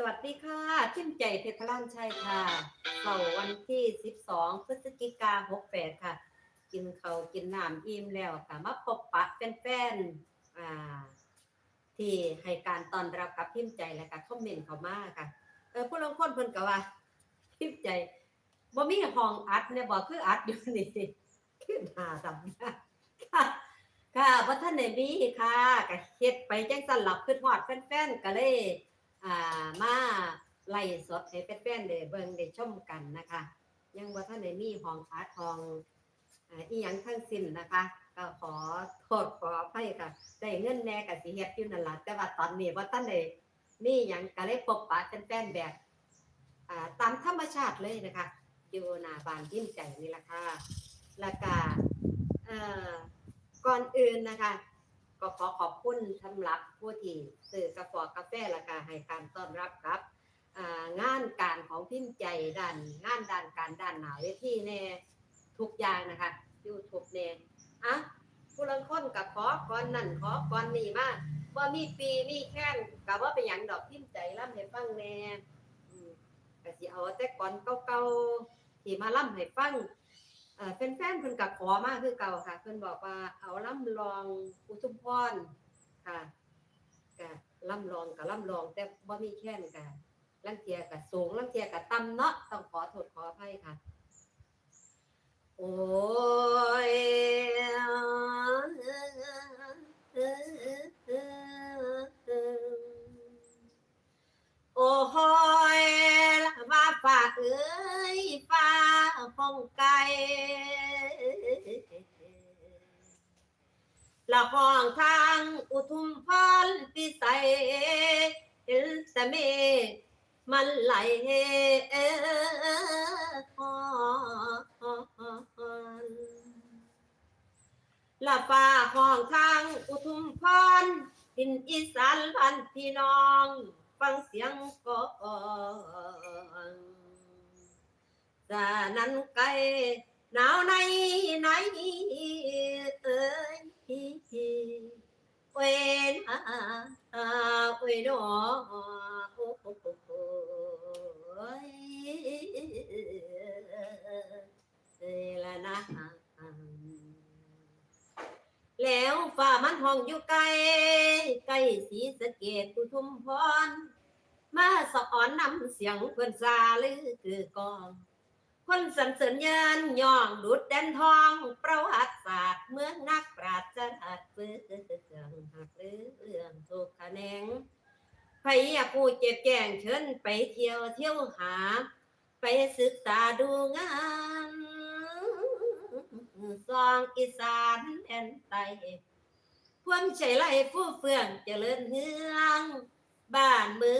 สวัสดีค่ะทิมใจเพชรพลานชัยค่ะเสาร์วันที่ 12 พฤศจิกา68 ค่ะ กินเขาวกินน้ำอิ่มแล้วค่ะ มาพบปะแฟนๆอ่า ที่ให้การต้อนรับกับพิมใจและก็คอมเมนต์เข้ามาค่ะ เออผู้ลงคนเพิ่นก็ว่าพิมใจบ่มีห้องอัดเนี่ยบ่คืออัดอยู่นี่คือหาสำนักค่ะ ค่ะบ่ทันได้มีค่ะก็เฮ็ดไปจังซั่นหลับขึ้นฮอดแฟนๆก็เลย อ่ามาไล่สดให้แฟนๆได้เบิ่งได้ชมกันนะคะ ยังบ่ทันได้มีห้องอัดห้องอ่าอีหยังทั้งสิ้นนะคะ ก็ขอโทษขออภัยค่ะได้เงินแหน่ก็สิเฮ็ดอยู่นั่นล่ะแต่ว่าตอนนี้บ่ทันได้มีหยังก็เลยพบปะแฟนๆแบบอ่าตามธรรมชาติเลยนะคะอยู่หน้าบ้านยิ้มใจนี่ล่ะค่ะแล้วก็เอ่อก่อนอื่นนะคะ ก็ขอขอบคุณสำหรับผู้ที่ซื้อกาแฟกาแฟและก็ให้การต้อนรับครับงานการของพิมพ์ใจด้านงานด้านการด้านหนาเวทีแน่ทุกอย่างนะคะยูทูบแน่อะผู้ลังคนกับขอก่อนนั่นขอก่อนนี่มาว่ามีปีมีแค้นกับว่าเป็นอย่างดอกพิมพ์ใจล่ำให้ฟังแน่ก็สิเอาแต่ก่อนเก่าๆที่มาล่ำให้ฟัง เอ่อแฟนๆเพิ่นก็ขอมาคือเก่าค่ะ เพิ่นบอกว่าเอาล่ำลองอุทุมพรค่ะก็ล่ำลองกับล่ำลองแต่บ่มีแค่นกันลังเทียกับสูงลังเทียกับต่ำเนาะต้องขอโทษขออภัยค่ะ โอ้ย โอ้ยมาฝากเอ้ยฟ้าห้องไกลละห้องทางอุทุมพรพิสัยเห็นแต่เมฆมันไหลเออฮอละฟ้าห้องทางอุทุมพรหินอีสานพันพี่น้อง ฟังเสียงก่อนจานั้นไกลหนาวในไหนเอ้ยเวนอาเวนอ ห้องอยู่ไกลใกลสีสะเกดอุทุมพร มาสะอ่อนนำเสียงเพื่อนซาลือคือกอง คนสันเสริญยานย่องดุดแดนทอง ประวัติศาสตร์เมืองนักปราชญ์หัดเฟืองหักเรื่องถูกขแหนงใครอยากผู้เจ็บแจ้งเชิญไปเที่ยวเที่ยวหา ไปศึกษาดูงานซองอีสานแผ่นไต พวงใช้ไรผู้เฟื่องเจริญเฮืองบ้านเมื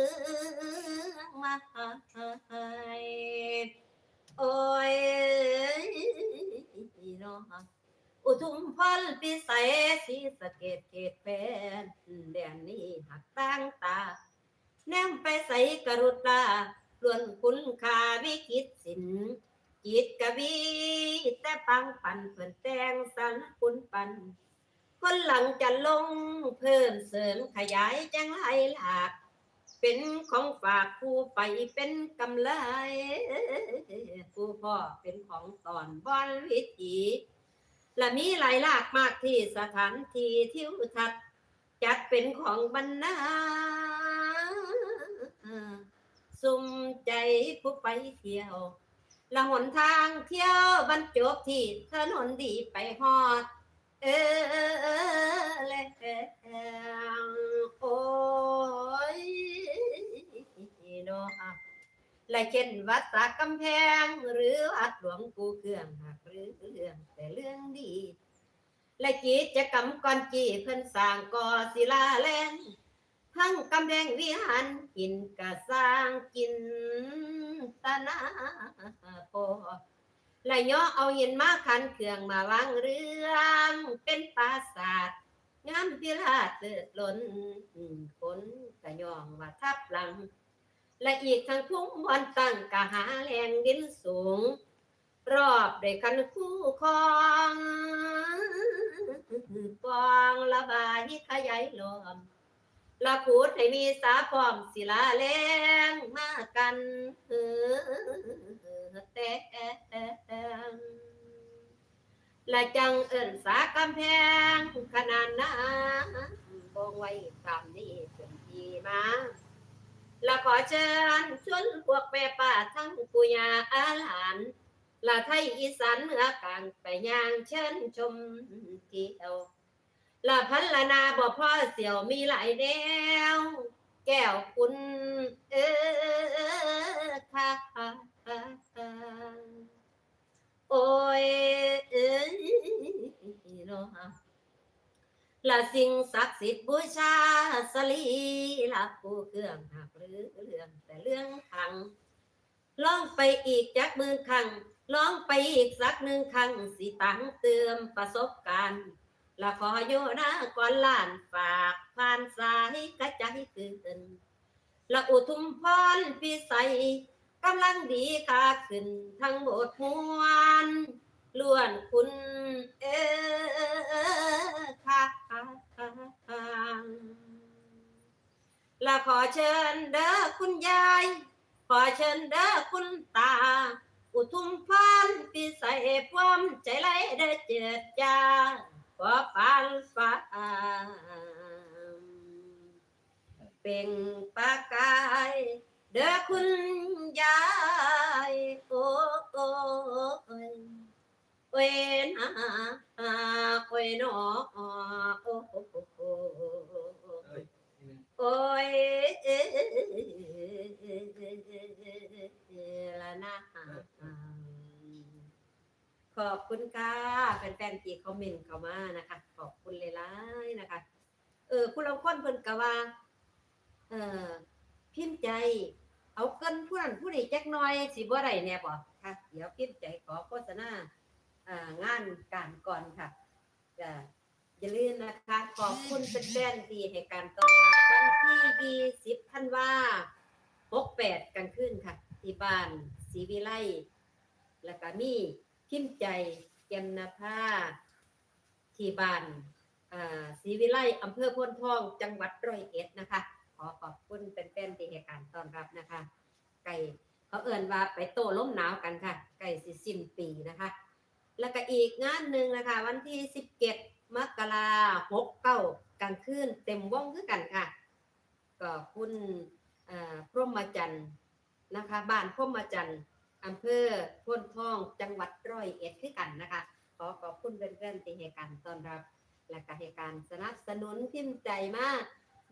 องมาให้โอ้ยน้องอุทุมพรพิสัยสีสะเกตเกตแฟนแดนนี้หักตั้งตา แนมไปใส่กรุตาล้วนคุณค่าวิคิดสินจิตกะวีแต่ปังปันเพิ่นแต่งสรรคุณปัน คนหลังจะลงเพิ่มเสริมขยายจังไรหลาก เป็นของฝากผู้ไปเป็นกำไรผู้พ่อเป็นของตอนบอนวิถีและมีหลายหลากมากที่สถานที่ทิวทัศจัดเป็นของบรรณาสุมใจผู้ไปเที่ยวละหนทางเที่ยวบรรจบที่ถนนดีไปฮอด ล้วโอ้ยเนาะและเช่นวัดสากำแพง หรือวัดหลวงปู่เครื่องหักหรือเรื่องแต่เรื่องดีและกิจกรรมก่อนจีเพิ่นสร้างก่อศิลาแรงทั้งกำแพงวิหารกินกะสร้างกินตนา ละย่อเอาหินมาขันเครื่องมาวางเรื่องเป็นปราสาทงามพิราชเลิศล้นคนกะยองว่าทับหลัง และอีกทั้งทุ่งบอนตั้งกะหาแรงดินสูง รอบด้วยคันคู่ครองปองระบายขยายลมละขูดให้มีสาพร้อมศิลาแรงมากันเออ แต่ละจังเอิ้นสากำแพงขนาดนั้นบองไว้ตามนี้เป็นทีมาละขอเชิญชวนพวกแม่ป้าทั้งปุยาอาหลานละไทยอีสานเหนือกลางไปย่างเชิญชมเที่ยวละพันละนาบ่พ่อเสี่ยวมีหลายแนวแก้วคุณเออค่ะ โอ้ยเอ้ยเนาะละสิ่งศักดิ์สิทธิ์บูชาสลีละผู้เครื่องหักหรือเรื่องแต่เรื่องขังลองไปอีกจักมือครั้งลองไปอีกสักหนึ่งครั้งสิตังเติมประสบการณ์ละขออยู่นะก่อนล้านฝากผ่านสายกระจายเกินละอุทุมพรพิสัย กำลังดีกาขึ้นทั้งหมดมวลล้วนคุณ เออค่ะละขอเชิญเด้อคุณยาย ขอเชิญเด้อคุณตา อุทุมพรพิสัยพร้อมใจไหลเด้อเจิดจ้าขอปานฟ้าเป็นปากกาย เด้อคุณ ยายโอ้โอยโอ้ยนโอ้ยหนอโอ้โอโอ้โอ้ยละนะขอบคุณค่ะแฟนๆที่คอมเมนต์เข้ามานะคะ ขอบคุณหลายๆนะคะ เออผู้ลางคนเพิ่นก็ว่า เออพิมพ์ใจ เอาเกินผู้นั้นผู้นี้จักหน่อยสิบ่ได้แน่บ่ค่ะเดี๋ยวพิมพ์ใจขอโฆษณางานการก่อนค่ะจะอย่าลืมนะคะขอบคุณแฟนๆที่ให้การต้อนรับวันที่20ธันว่า68กันขึ้นค่ะที่บ้านศรีวิไลแล้วก็มีพิมพ์ใจเกมนภาที่บ้านศรีวิไลอำเภอพ้นทองจังหวัดร้อยเอ็ดนะคะ อขอบคุณเป็นแฟนๆที่ให้การต้อนรับนะคะ ไก่เขาเอิ่นว่าไปโตล้มหนาวกันค่ะ ไก่สิสิ้นปีนะคะ แล้วก็อีกงานหนึ่งนะคะ วันที่สิบเจ็ดมกราหกเก้ากลางคืนเต็มว่องคือกันค่ะ ก็คุณพรหมจันทร์นะคะ บ้านพรหมจันทร์อำเภอพ้นทองจังหวัดร้อยเอ็ดคือกันนะคะ ขอขอบคุณเพื่อนๆที่ให้การต้อนรับ และก็ให้การสนับสนุนพิมพ์ใจมาก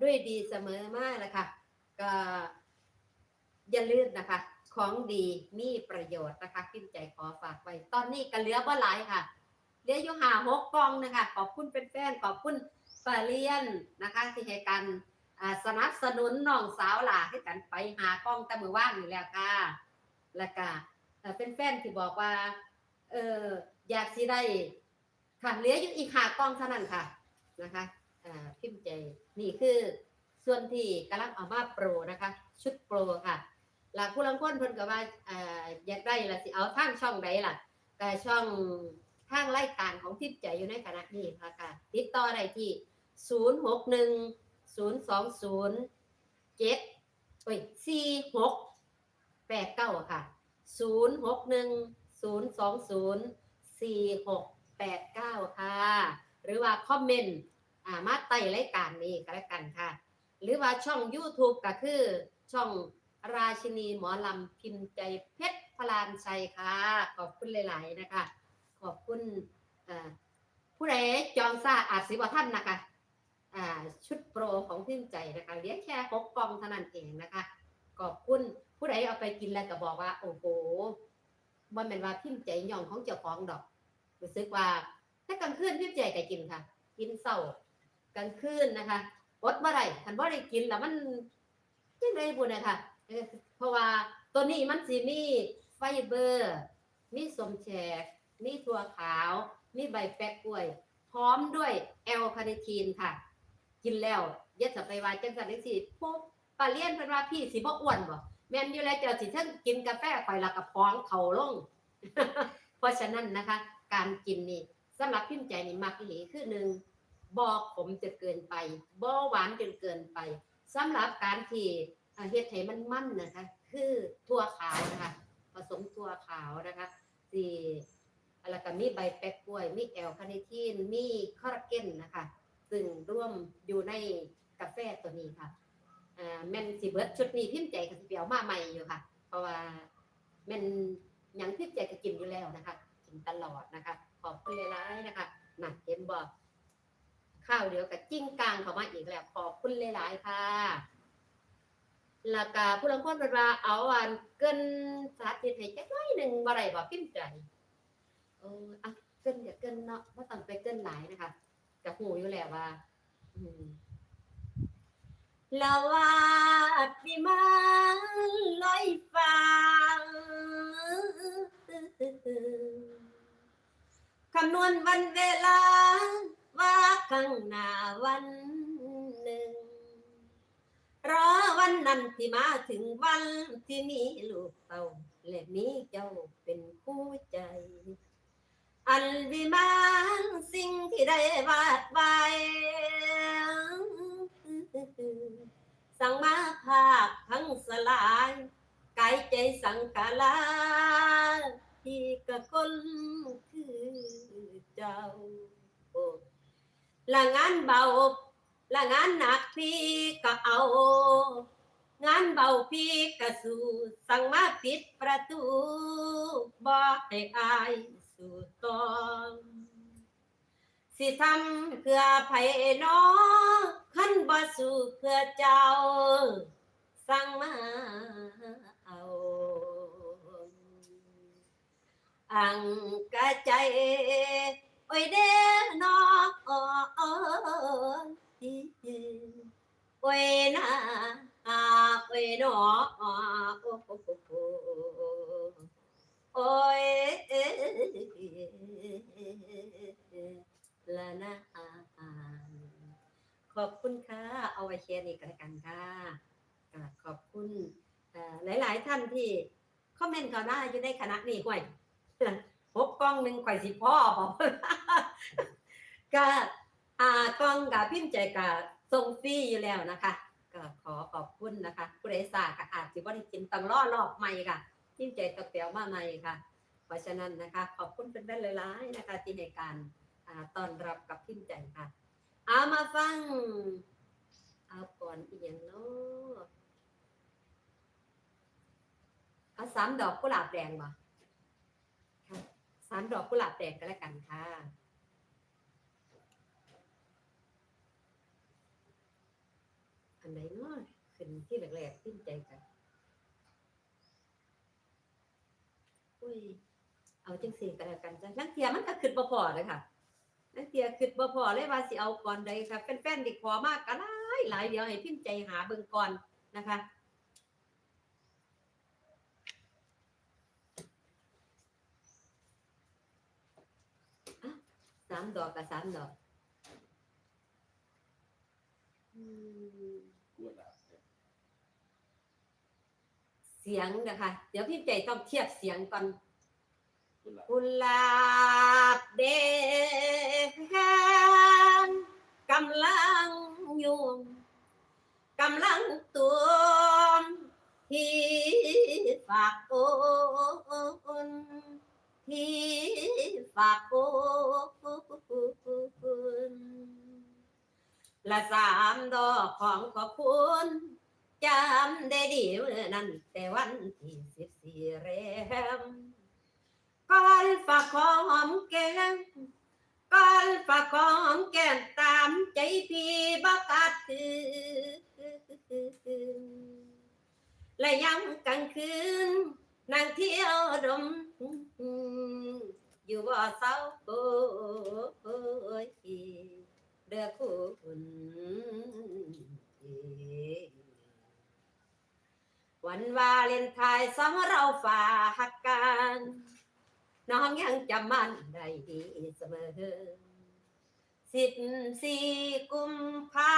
ด้วยดีเสมอมากนะค่ะก็อย่าลืมนะคะ ของดีมีประโยชน์นะคะพิมพ์ใจขอฝากไว้ ตอนนี้ก็เหลือบ่หลายค่ะเหลืออยู่หาหกกล่องนะคะ ขอบคุณเป็นแฟนขอบคุณปาเลียนนะคะที่ให้การสนับสนุนน้องสาวหลาให้กันไปหากล้องแต่มือว่างอยู่แล้วค่ะแล้วก็เป็นแฟนที่บอกว่า เอออยากสิได้ค่ะเหลืออยู่อีกหากล้องเท่านั้นค่ะนะคะ พิมพ์ใจ นี่คือส่วนที่กำลังเอามาโปรนะคะ ชุดโปรค่ะหลักผู้ลังคนเพิ่นก็ว่าอยากได้ละสิเอาทางช่องใดล่ะก็ช่องทางรายการของพิมพ์ใจอยู่ในคณะนี้ค่ะค่ะติดต่อได้ที่ศูนย์หกหนึ่งศูนย์สองศูนย์เจ็ดเอ้ยสี่หกแปดเก้าค่ะศูนย์หกหนึ่งศูนย์สองศูนย์สี่หกแปดเก้าค่ะ หรือว่าคอมเมนต์ อ่ามาไต่รายการนี้ก็แล้วกันค่ะ หรือว่าช่อง YouTube ก็คือช่องราชินีหมอลำพิมพ์ใจเพชรพลานชัยค่ะ ขอบคุณหลาย ๆ นะคะ ขอบคุณผู้ใดจองซ่าอาจสิบท่านนะคะชุดโปรของพิมพ์ใจนะคะเลี้ยงแค่หกกองเท่านั้นเองนะคะ ขอบคุณผู้ใดเอาไปกินแล้วก็บอกว่า โอ้โหบ่แม่นว่าพิมพ์ใจย่องของเจ้าของดอกรู้สึกว่าถ้ากลางคืนพิมพ์ใจก็กินค่ะ กินเศร้า กลางคืนนะคะอดบ่ได้คันบ่ได้กินแล้วมันจังไดบุญนะคะเพราะว่าตัวนี้มันสิมีไฟเบอร์ มีสมแขกมีถั่วขาว มีใบแปะกล้วย พร้อมด้วยแอลคาเนทีนค่ะ กินแล้วยัดสไปว่าจังสันจังซี่พวกปลาเลี้ยนเพิ่นว่าพี่สิบ่อ้วนบ่แม่นอยู่แล้วเจ้าสิเทั้งกินกาแฟข่อยและก็พ้องเข่าลง เพราะฉะนั้นนะคะ การกินนี่สำหรับพิมพ์ใจนี่มักอีหลีคือหนึ่ง บ่ขมจนเกินไปบ่หวานจนเกินไปสำหรับการที่เฮ็ดให้มันมั่นนะคะ คือถั่วขาวนะคะผสมถั่วขาวนะคะที่แล้วก็มีใบแปะกล้วย มีแอลคาเนทีนมีคอลลาเจนนะคะซึ่งร่วมอยู่ในกาแฟตัวนี้ค่ะแม่นสิเบิร์ดชุดนี้พิมพ์ใจก็สิไปเอามาใหม่อยู่ค่ะ เพราะว่าแม่นยังพิมพ์ใจก็กินอยู่แล้วนะคะกินตลอดนะคะ ขอบคุณหลายๆนะคะน่ะเห็นบอก ข้าวเดียวกับจิ้งกลางเขามาอีกแล้วขอบคุณหลายๆค่ะแล้วก็ผู้ลางคนเป็นว่าเอาอันเกินสาธิตให้จักหน้อยหนึ่งบ่ได้บ่พิมพ์ใจเอออะเกินอย่าเกินเนาะบ่ต้องไปเกินหลายนะคะก็ฮู้อยู่แล้วว่าละวาดวิมานลอยฟ้าคำนวณวันเวลา ว่าข้างหน้าวันหนึ่ง รอวันนั้นที่มาถึงวันที่มีลูกเต่าและมีเจ้าเป็นคู่ใจ อันวิมานสิ่งที่ได้วาดไว้สั่งมาภาคทั้งสลายกายใจสังกาลาที่กะคนคือเจ้าโอ้ ละงานเบาละงานหนักพี่ก็เอา งานเบาพี่ก็สู้สั่งมาปิดประตูบ่ให้อายสู่ตอนสิทำเพื่อไผน้องขันบ่สู้เพื่อเจ้า สั่งมาเอาอังกะใจ โอ้ยเด้อนอโอ้ยนาโอ้ยนอโอ้ยละนะขอบคุณค่ะ เอาไว้แชร์นี่กันกันค่ะขอบคุณเอ่อหลาย ๆ ท่านที่คอมเมนต์เขาหน้าอยู่ในคณะนี้ห่วย พบกล้องหนึ่งข่อยสิพ่อบอกก็อ่ากล้องกับพิมพ์ใจกับทรงฟรีอยู่แล้วนะคะก็ขอขอบคุณนะคะผู้ใดทราบก็อาจจะบ่ได้กินต้องรอรอบใหม่ค่ะพิมพ์ใจกระเปียวมาใหม่ค่ะ เพราะฉะนั้นนะคะ ขอบคุณเป็นแว่นหลายนะคะ ที่ในการอ่าต้อนรับกับพิมพ์ใจค่ะเอามาฟังเอาก่อนอีกอย่างเนาะเอาสามดอกกุหลาบแดงมาค่ สามดอกกุหลาบแดงก็แล้วกันค่ะอันไหนเนาะขึ้นที่แรกๆพิมพ์ใจกันอุ้ยเอาจังสี่ก็แล้วกันจ้ะลังเทียมันก็ขึ้นบ่พอเลยค่ะลังเทียขึ้นบ่พอเลยว่าสิเอาก่อนใดค่ะแฟนๆเด็กขอมากก็หลายหลายเดี๋ยวให้พิมพ์ใจหาเบิ่งก่อนนะคะ สามดอกกับสามดอกอืมเสียงนะคะ เดี๋ยวพี่ใจต้องเทียบเสียงก่อนกุหลาบแดงกำลังยุ่งกำลังตัวมที่ฝากโอน ที่ฝากโอนละสามดอกของขอบคุณจำได้ดีเมื่อนั้นแต่วันที่สิบสี่แรมก่อนฝากของแก้มก่อนฝากของแก้มตามใจพี่บักอาจคือและย้ำกลางคืน นั่งเที่ยวดม อยู่บ่เศร้าโอ้ยเด้อคุณวันวาเลนไทน์สองเราฝากกันน้องยังจำมันได้ดีเสมอสิบสี่กุมภา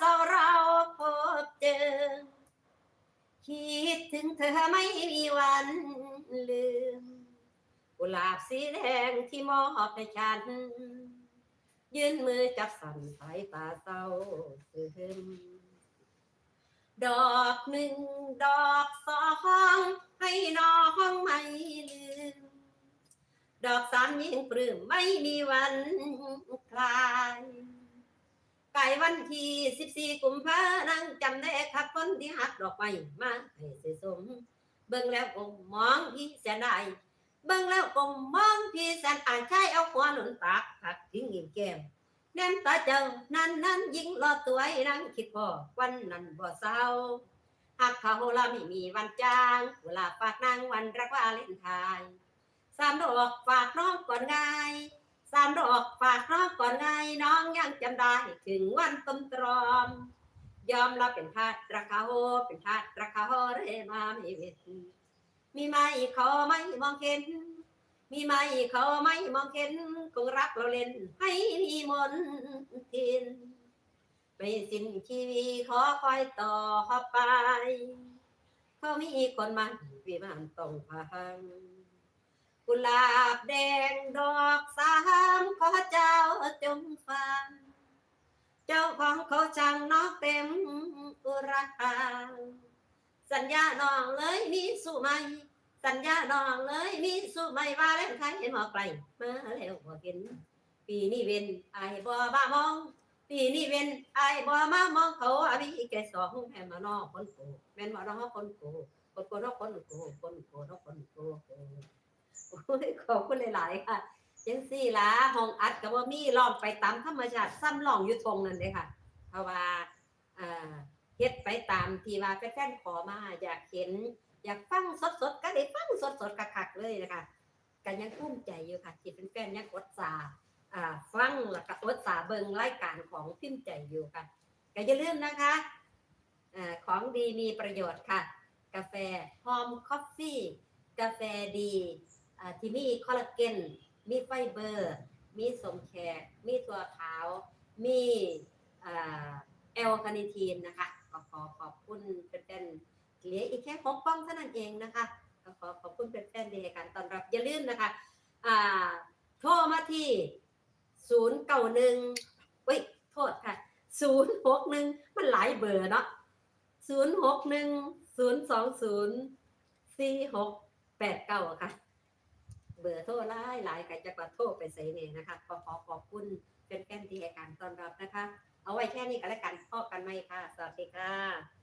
สเราพบเจอ คิดถึงเธอไม่มีวันลืม กุหลาบสีแดงที่มอบให้ฉัน ยื่นมือจับสั่นสายตาเศร้าซึมดอกหนึ่งดอกสองให้น้องไม่ลืม ดอกสามยิ่งปลื้มไม่มีวันคลาย ไก่วันที่สิบสี่กุมภานั่งจำได้ครับคนที่หักดอกไม้มาให้สวยสม เบิ่งแล้วก็มองพี่แสนได้เบิ่งแล้วก็มองพี่แสนอานใช้เอาหัวหนุนปากผักทิ้งอิ่มแก้มแนมตาเจ้านั้นนั้นยิงรอตัวไอ้นั่งคิดพอวันนั้นบ่เศร้าหักเขาละไม่มีวันจางเวลาฝากนางวันรักว่าเล่นไทยสามดอกฝากน้องก่อนไง สามดอกฝากน้องก่อนไงน้องยังจำได้ ถึงวันต้มตรอม ยอมรับเป็นทาสราคาโฮเป็นทาสราคาโฮเรมาไม่เวทมีไหมเขาไม่มองเห็น มีไหมเขาไม่มองเห็นคงรักเราเล่นให้มีมนต์ทินไม่สิ้นชีวีขอคอยต่อไปเขามีคนมันวิมานต้องพัง กุหลาบแดงดอกสามขอเจ้าจงฟัง เจ้าของเขาจังนอกเต็มอุราสัญญาน้องเลยมีสู้ไหมสัญญาน้องเลยมีสู้ไหมว่าเล่นไทยเห็นหมอไกลมาแล้วบ่เห็นปีนี้เว้นไอ้ายบ่มามองปีนี้เว้นไอ้บ่มามองเขาอาบีแกสองแม่มานอกคนโกแม่นบ่น้องคนโกคนโกนอกคนโกคนโกนอกคนโก ขอบคุณหลายๆค่ะจังซี่ล่ะห้องอัดก็บ่มีลองไปตามธรรมชาติซ้ำลองอยู่ตรงนั้นเด้ค่ะ เพราะว่าเฮ็ดไปตามที่ว่าแฟนๆขอมา อยากเห็น อยากฟังสดๆก็ได้ฟังสดๆคักๆเลยนะคะก็ยังภูมิใจอยู่ค่ะที่แฟนๆยังอดสาฟังแล้วก็อดสาเบิงรายการของพิมพ์ใจอยู่ค่ะก็อย่าลืมนะคะอของดีมีประโยชน์ค่ะ กาแฟหอมคอฟฟี่ กาแฟดี ที่มีคอลลาเจนมีไฟเบอร์ มีสมแขก มีตัวขาว มีแอลคาเนิทีนนะคะก็ขอขอบคุณแฟนเหลืออีกแค่หกกล้องเท่านั้นเองนะคะขอขอบคุณแฟนๆในการต้อนรับอย่าลืมนะคะอ่าโทรมาที่ศูนย์เก้าหนึ่งเว้ยโทษค่ะศูนย์หกหนึ่งมันหลายเบอร์เนาะศูนย์หกหนึ่งศูนย์สองศูนย์สี่หกแปดเก้าค่ะ เบอร์โทรหลายหลายก็จะกรโทรไปใส่เนี่ยนะคะขอขอขอบคุณเป็นแฟนที่ให้การต้อนรับนะคะ เอาไว้แค่นี้ก็แล้วกันพบกันไหมค่ะ สวัสดีค่ะ